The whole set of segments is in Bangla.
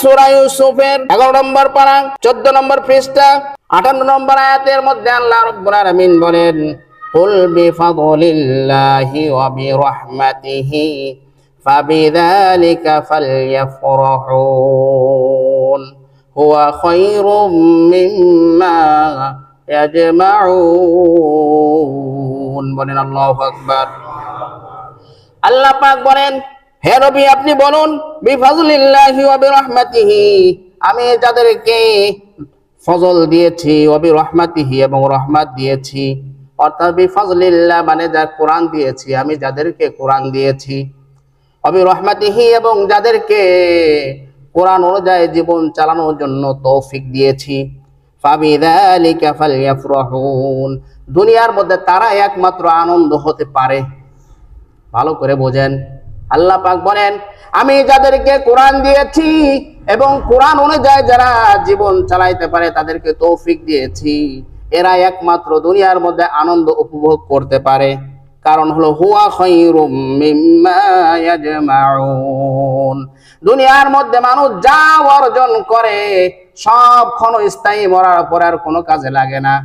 সুরা ইউসুফের এগারো নম্বর পারা চোদ্দ নম্বর পৃষ্ঠা আটান্ন নম্বর আয়াতের মধ্যে আল্লাহ রব্বুল আলামিন বলেন قل بفضل الله وبرحمته فبذلك فليفرحون هو خير مما يجمعون বলেন আল্লাহু আকবার আল্লাহ পাক বলেন হে নবী, আপনি বলুন আমি যাদেরকে ফজল দিয়েছি, ওয়া বিরহমাতিহি এবং রহমত দিয়েছি, অর্থাৎ বিফাজলিল্লাহ মানে যা কোরআন দিয়েছি, আমি যাদেরকে কোরআন দিয়েছি অবি রহমাতিহি এবং যাদেরকে কোরআন অনুযায়ী জীবন চালানোর জন্য তৌফিক দিয়েছি। দুনিয়ার মধ্যে তারা একমাত্র আনন্দ হতে পারে। ভালো করে বোঝেন। আল্লাহ পাক বলেন, আমি যাদেরকে কোরআন দিয়েছি এবং কোরআন অনুযায়ী যারা জীবন চালাইতে পারে তাদেরকে তৌফিক দিয়েছি, এরা একমাত্র দুনিয়ার মধ্যে আনন্দ উপভোগ করতে পারে। কারণ হলো, হুয়া দুনিয়ার মধ্যে মানুষ যা অর্জন করে, সব ক্ষণস্থায়ী মরার পরে আর কোনো কাজে লাগে না।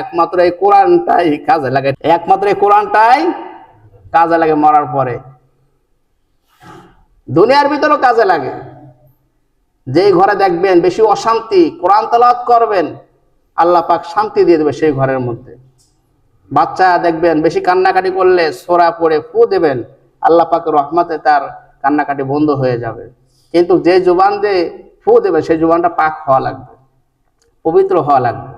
একমাত্র এই কোরআনটাই কাজে লাগে। একমাত্র এই কোরআনটাই কাজে লাগে মরার পরে। দুনিয়ার ভিতরেও কাজে লাগে। যেই ঘরে দেখবেন বেশি অশান্তি, কোরআন তালাত করবেন, আল্লাহ পাক শান্তি দিয়ে দেবে সেই ঘরের মধ্যে। বাচ্চা দেখবেন বেশি কান্নাকাটি করলে সোরা পড়ে ফু দেবেন, আল্লাহ পাকের রহমতে তার কান্নাকাটি বন্ধ হয়ে যাবে। কিন্তু যে জুবান দিয়ে ফু দেবে সেই জুবানটা পাক হওয়া লাগবে, পবিত্র হওয়া লাগবে।